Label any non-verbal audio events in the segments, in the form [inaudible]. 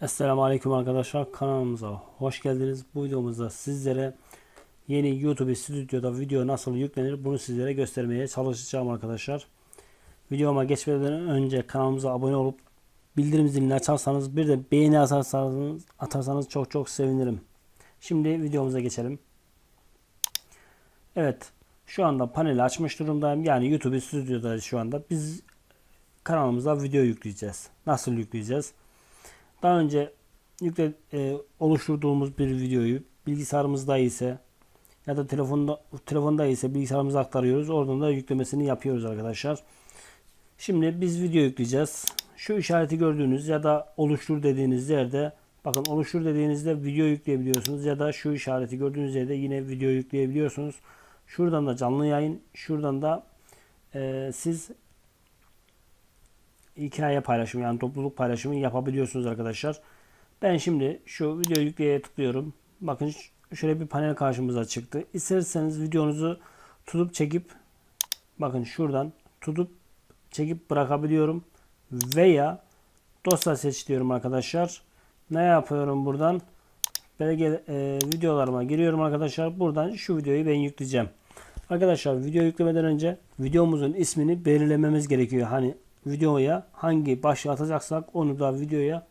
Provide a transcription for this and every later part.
Esselamu Aleyküm arkadaşlar kanalımıza hoş geldiniz. Bu videomuzda sizlere yeni YouTube stüdyoda video nasıl yüklenir bunu sizlere göstermeye çalışacağım arkadaşlar. Videoma geçmeden önce kanalımıza abone olup bildirim zilini açarsanız bir de beğeni atarsanız, atarsanız çok çok sevinirim. Şimdi videomuza geçelim. Evet şu anda paneli açmış durumdayım. Yani YouTube stüdyodayız şu anda. Biz kanalımıza video yükleyeceğiz. Nasıl yükleyeceğiz? Daha önce yükle, e, oluşturduğumuz bir videoyu bilgisayarımızda ise ya da telefonda telefonda ise bilgisayarımıza aktarıyoruz. Oradan da yüklemesini yapıyoruz arkadaşlar. Şimdi biz video yükleyeceğiz. Şu işareti gördüğünüz ya da oluştur dediğiniz yerde bakın oluştur dediğinizde video yükleyebiliyorsunuz ya da şu işareti gördüğünüz yerde yine video yükleyebiliyorsunuz. Şuradan da canlı yayın, şuradan da e, siz hikaye paylaşımı yani topluluk paylaşımı yapabiliyorsunuz arkadaşlar. Ben şimdi şu video yükleye tıklıyorum. Bakın şöyle bir panel karşımıza çıktı. İsterseniz videonuzu tutup çekip bakın şuradan tutup çekip bırakabiliyorum. Veya dosya seç diyorum arkadaşlar. Ne yapıyorum buradan? Belge e, videolarıma giriyorum arkadaşlar. Buradan şu videoyu ben yükleyeceğim. Arkadaşlar video yüklemeden önce videomuzun ismini belirlememiz gerekiyor. Hani videoya hangi başlığı atacaksak onu da videoya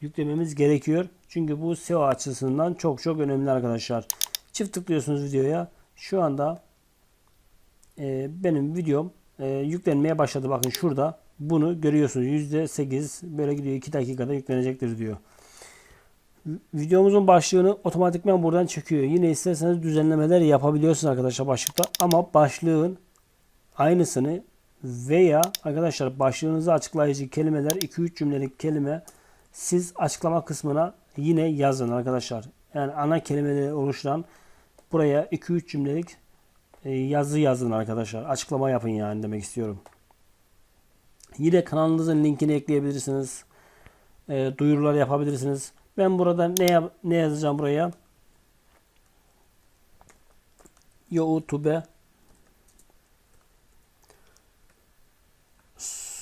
yüklememiz gerekiyor. Çünkü bu SEO açısından çok çok önemli arkadaşlar. Çift tıklıyorsunuz videoya. Şu anda e, benim videom e, yüklenmeye başladı. Bakın şurada bunu görüyorsunuz. %8 böyle gidiyor. 2 dakikada yüklenecektir diyor. Videomuzun başlığını otomatikman buradan çekiyor. Yine isterseniz düzenlemeler yapabiliyorsunuz arkadaşlar başlıkta. Ama başlığın aynısını veya arkadaşlar başlığınızı açıklayıcı kelimeler 2-3 cümlelik kelime siz açıklama kısmına yine yazın arkadaşlar. Yani ana kelimeleri oluşturan buraya 2-3 cümlelik e, yazı yazın arkadaşlar. Açıklama yapın yani demek istiyorum. Yine kanalınızın linkini ekleyebilirsiniz. E, duyurular yapabilirsiniz. Ben burada ne yap- ne yazacağım buraya? YouTube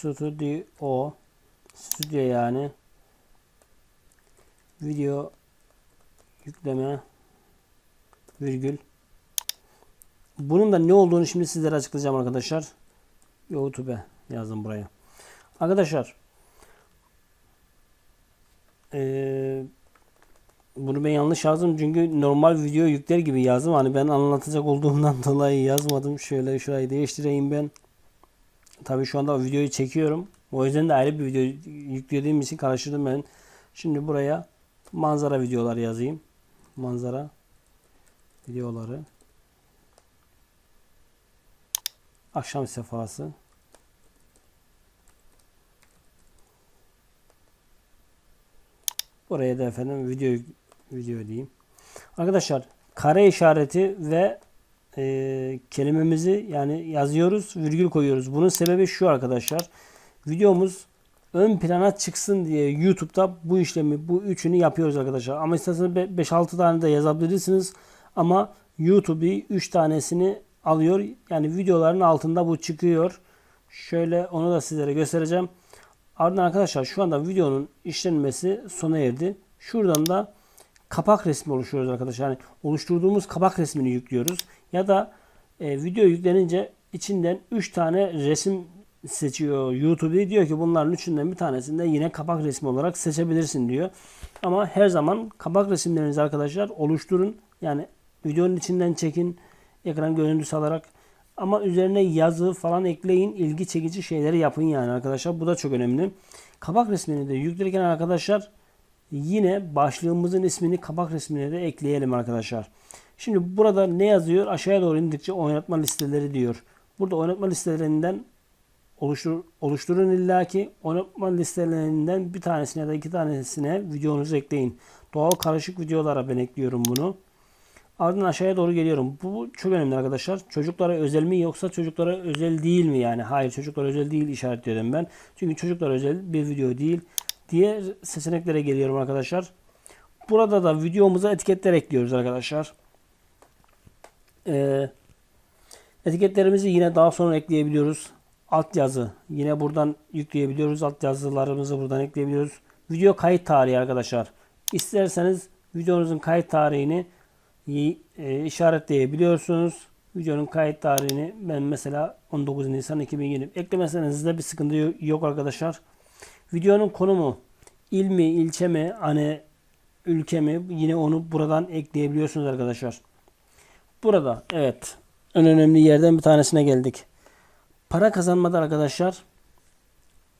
Studio Stüdyo yani video yükleme virgül bunun da ne olduğunu şimdi sizlere açıklayacağım arkadaşlar. YouTube yazdım buraya. Arkadaşlar eee, bunu ben yanlış yazdım çünkü normal video yükler gibi yazdım. Hani ben anlatacak olduğumdan [laughs] dolayı yazmadım. Şöyle şurayı değiştireyim ben. Tabii şu anda videoyu çekiyorum. O yüzden de ayrı bir video yüklediğim için karıştırdım ben. Şimdi buraya manzara videoları yazayım. Manzara videoları. Akşam sefası. Buraya da efendim video video diyeyim. Arkadaşlar kare işareti ve e, kelimemizi yani yazıyoruz, virgül koyuyoruz. Bunun sebebi şu arkadaşlar. Videomuz ön plana çıksın diye YouTube'da bu işlemi, bu üçünü yapıyoruz arkadaşlar. Ama isterseniz 5-6 tane de yazabilirsiniz. Ama YouTube 3 tanesini alıyor. Yani videoların altında bu çıkıyor. Şöyle onu da sizlere göstereceğim. Ardından arkadaşlar şu anda videonun işlenmesi sona erdi. Şuradan da kapak resmi oluşturuyoruz arkadaşlar. Yani oluşturduğumuz kapak resmini yüklüyoruz. Ya da e, video yüklenince içinden 3 tane resim seçiyor YouTube. Diyor ki bunların üçünden bir tanesinde yine kapak resmi olarak seçebilirsin diyor. Ama her zaman kapak resimlerinizi arkadaşlar oluşturun. Yani videonun içinden çekin. Ekran görüntüsü alarak. Ama üzerine yazı falan ekleyin. ilgi çekici şeyleri yapın yani arkadaşlar. Bu da çok önemli. Kapak resmini de yüklerken arkadaşlar yine başlığımızın ismini kapak resmine de ekleyelim arkadaşlar. Şimdi burada ne yazıyor? Aşağıya doğru indikçe oynatma listeleri diyor. Burada oynatma listelerinden oluştur, oluşturun illaki oynatma listelerinden bir tanesine ya da iki tanesine videonuzu ekleyin. Doğal karışık videolara ben ekliyorum bunu. Ardından aşağıya doğru geliyorum. Bu çok önemli arkadaşlar. Çocuklara özel mi yoksa çocuklara özel değil mi yani? Hayır çocuklara özel değil işaretliyorum ben. Çünkü çocuklara özel bir video değil. Diğer seçeneklere geliyorum arkadaşlar. Burada da videomuza etiketler ekliyoruz arkadaşlar. Ee, etiketlerimizi yine daha sonra ekleyebiliyoruz. Alt yazı yine buradan yükleyebiliyoruz. Alt yazılarımızı buradan ekleyebiliyoruz. video kayıt tarihi arkadaşlar. İsterseniz videonuzun kayıt tarihini e, işaretleyebiliyorsunuz. Videonun kayıt tarihini ben mesela 19 Nisan 2020 eklemeseniz de bir sıkıntı yo- yok arkadaşlar. Videonun konumu il mi, ilçe mi, hani ülke mi yine onu buradan ekleyebiliyorsunuz arkadaşlar. Burada evet en önemli yerden bir tanesine geldik. Para kazanmada arkadaşlar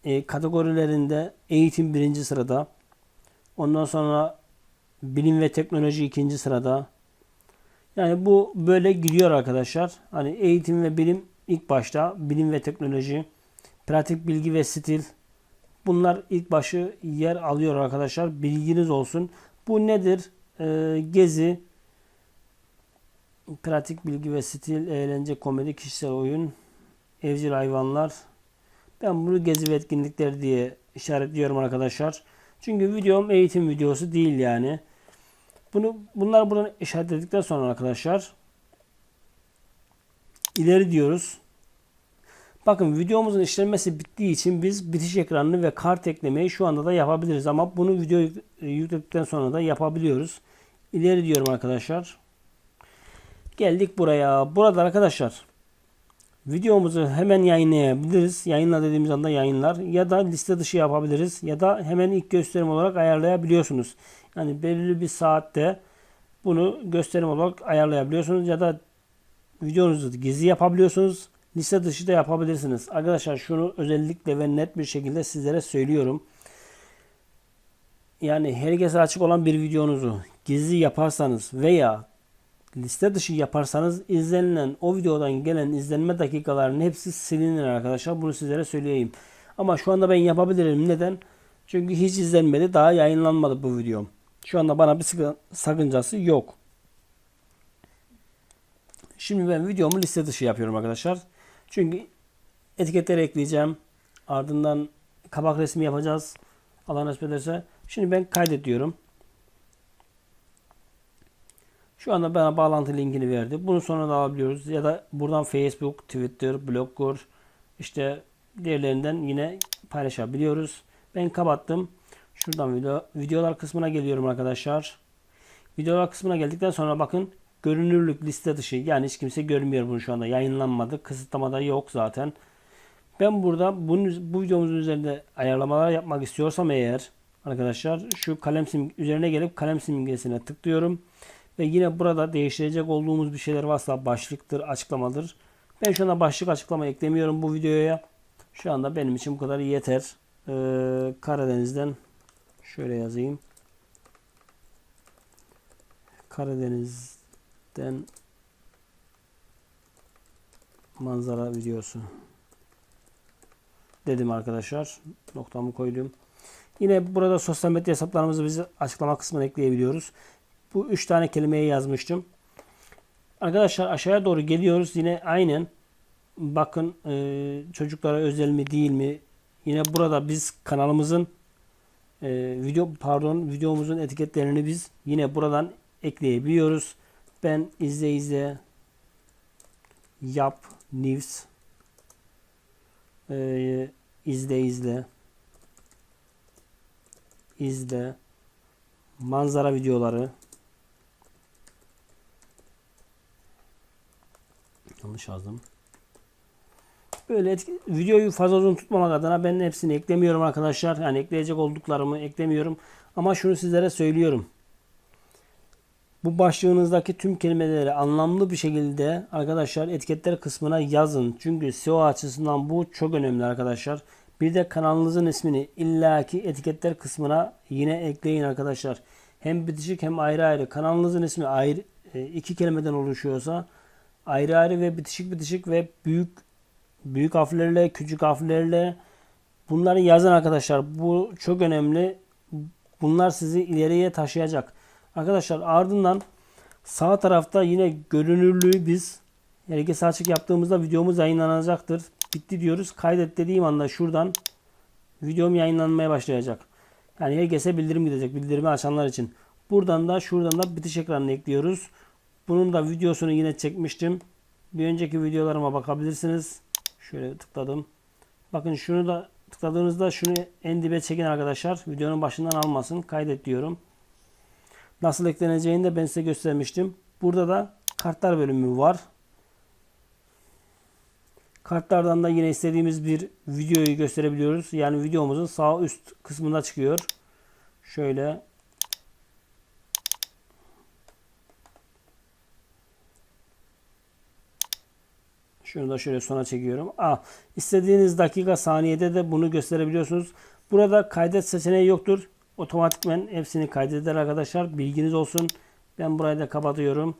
e, kategorilerinde eğitim birinci sırada. Ondan sonra bilim ve teknoloji ikinci sırada. Yani bu böyle gidiyor arkadaşlar. Hani eğitim ve bilim ilk başta, bilim ve teknoloji, pratik bilgi ve stil. Bunlar ilk başı yer alıyor arkadaşlar. Bilginiz olsun. Bu nedir? Ee, gezi, pratik bilgi ve stil, eğlence, komedi, kişisel oyun, evcil hayvanlar. Ben bunu gezi ve etkinlikler diye işaretliyorum arkadaşlar. Çünkü videom eğitim videosu değil yani. Bunu bunlar buradan işaretledikten sonra arkadaşlar ileri diyoruz. Bakın videomuzun işlenmesi bittiği için biz bitiş ekranını ve kart eklemeyi şu anda da yapabiliriz. Ama bunu video yük- yükledikten sonra da yapabiliyoruz. İleri diyorum arkadaşlar. Geldik buraya. Burada arkadaşlar videomuzu hemen yayınlayabiliriz. Yayınla dediğimiz anda yayınlar. Ya da liste dışı yapabiliriz. Ya da hemen ilk gösterim olarak ayarlayabiliyorsunuz. Yani belirli bir saatte bunu gösterim olarak ayarlayabiliyorsunuz. Ya da videonuzu gizli yapabiliyorsunuz. Liste dışı da yapabilirsiniz. Arkadaşlar şunu özellikle ve net bir şekilde sizlere söylüyorum. Yani herkese açık olan bir videonuzu gizli yaparsanız veya liste dışı yaparsanız izlenilen o videodan gelen izlenme dakikalarının hepsi silinir arkadaşlar. Bunu sizlere söyleyeyim. Ama şu anda ben yapabilirim. Neden? Çünkü hiç izlenmedi. Daha yayınlanmadı bu videom. Şu anda bana bir sakıncası yok. Şimdi ben videomu liste dışı yapıyorum arkadaşlar. Çünkü etiketleri ekleyeceğim. Ardından kabak resmi yapacağız. Allah nasip ederse. Şimdi ben kaydet diyorum. Şu anda bana bağlantı linkini verdi. Bunu sonra da alabiliyoruz. Ya da buradan Facebook, Twitter, Blogger işte diğerlerinden yine paylaşabiliyoruz. Ben kapattım. Şuradan video, videolar kısmına geliyorum arkadaşlar. Videolar kısmına geldikten sonra bakın görünürlük liste dışı. Yani hiç kimse görmüyor bunu şu anda. Yayınlanmadı. Kısıtlamada yok zaten. Ben burada bunun, bu videomuzun üzerinde ayarlamalar yapmak istiyorsam eğer arkadaşlar şu kalem sim üzerine gelip kalem simgesine tıklıyorum. Ve yine burada değiştirecek olduğumuz bir şeyler varsa başlıktır, açıklamadır. Ben şu anda başlık açıklama eklemiyorum bu videoya. Şu anda benim için bu kadar yeter. Ee, Karadeniz'den şöyle yazayım. Karadeniz'den manzara videosu dedim arkadaşlar. Noktamı koydum. Yine burada sosyal medya hesaplarımızı biz açıklama kısmına ekleyebiliyoruz. Bu üç tane kelimeyi yazmıştım. Arkadaşlar aşağıya doğru geliyoruz. Yine aynen bakın e, çocuklara özel mi değil mi? Yine burada biz kanalımızın e, video pardon videomuzun etiketlerini biz yine buradan ekleyebiliyoruz. Ben izle izle yap news e, izle izle izle manzara videoları yanlış yazdım. Böyle etki- videoyu fazla uzun tutmamak adına ben hepsini eklemiyorum arkadaşlar. Yani ekleyecek olduklarımı eklemiyorum. Ama şunu sizlere söylüyorum. Bu başlığınızdaki tüm kelimeleri anlamlı bir şekilde arkadaşlar etiketler kısmına yazın. Çünkü SEO açısından bu çok önemli arkadaşlar. Bir de kanalınızın ismini illaki etiketler kısmına yine ekleyin arkadaşlar. Hem bitişik hem ayrı ayrı. Kanalınızın ismi ayrı e, iki kelimeden oluşuyorsa ayrı ayrı ve bitişik bitişik ve büyük büyük harflerle, küçük harflerle bunları yazın arkadaşlar. Bu çok önemli. Bunlar sizi ileriye taşıyacak. Arkadaşlar ardından sağ tarafta yine görünürlüğü biz herkese açık yaptığımızda videomuz yayınlanacaktır. Bitti diyoruz. Kaydet dediğim anda şuradan videom yayınlanmaya başlayacak. Yani herkese bildirim gidecek. Bildirimi açanlar için. Buradan da şuradan da bitiş ekranını ekliyoruz. Bunun da videosunu yine çekmiştim. Bir önceki videolarıma bakabilirsiniz. Şöyle tıkladım. Bakın şunu da Tıkladığınızda şunu en dibe çekin arkadaşlar. Videonun başından almasın. Kaydet diyorum. Nasıl ekleneceğini de ben size göstermiştim. Burada da kartlar bölümü var. Kartlardan da yine istediğimiz bir videoyu gösterebiliyoruz. Yani videomuzun sağ üst kısmında çıkıyor. Şöyle Şunu da şöyle sona çekiyorum. Aa, istediğiniz dakika saniyede de bunu gösterebiliyorsunuz. Burada kaydet seçeneği yoktur. Otomatikmen hepsini kaydeder arkadaşlar. Bilginiz olsun. Ben burayı da kapatıyorum.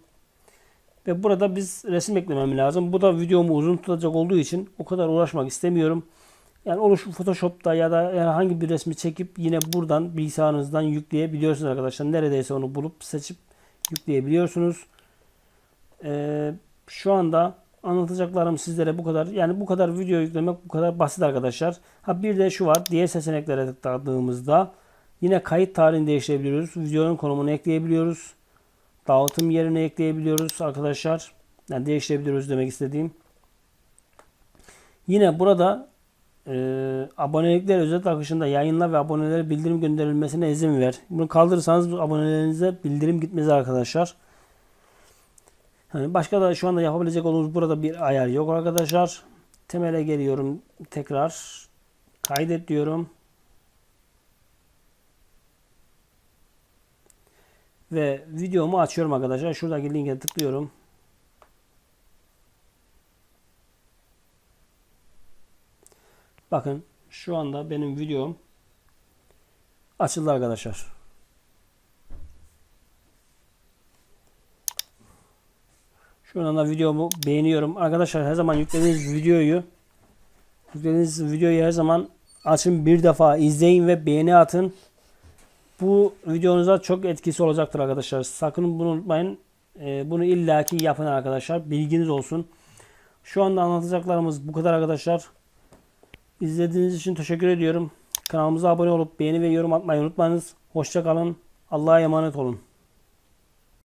Ve burada biz resim eklemem lazım. Bu da videomu uzun tutacak olduğu için o kadar uğraşmak istemiyorum. Yani olur şu Photoshop'ta ya da herhangi bir resmi çekip yine buradan bilgisayarınızdan yükleyebiliyorsunuz arkadaşlar. Neredeyse onu bulup seçip yükleyebiliyorsunuz. Ee, şu anda anlatacaklarım sizlere bu kadar. Yani bu kadar video yüklemek bu kadar basit arkadaşlar. Ha bir de şu var. Diğer seçeneklere tıkladığımızda yine kayıt tarihini değiştirebiliyoruz. Videonun konumunu ekleyebiliyoruz. Dağıtım yerini ekleyebiliyoruz arkadaşlar. Yani değiştirebiliyoruz demek istediğim. Yine burada e, abonelikler özet akışında yayınla ve abonelere bildirim gönderilmesine izin ver. Bunu kaldırırsanız bu abonelerinize bildirim gitmez arkadaşlar. Hani başka da şu anda yapabilecek olduğumuz burada bir ayar yok arkadaşlar. Temele geliyorum tekrar. Kaydet diyorum. Ve videomu açıyorum arkadaşlar. Şuradaki linke tıklıyorum. Bakın şu anda benim videom açıldı arkadaşlar. Şuradan da videomu beğeniyorum. Arkadaşlar her zaman yüklediğiniz videoyu yüklediğiniz videoyu her zaman açın bir defa izleyin ve beğeni atın. Bu videonuza çok etkisi olacaktır arkadaşlar. Sakın bunu unutmayın. Ee, bunu illaki yapın arkadaşlar. Bilginiz olsun. Şu anda anlatacaklarımız bu kadar arkadaşlar. İzlediğiniz için teşekkür ediyorum. Kanalımıza abone olup beğeni ve yorum atmayı unutmayınız. Hoşçakalın. Allah'a emanet olun.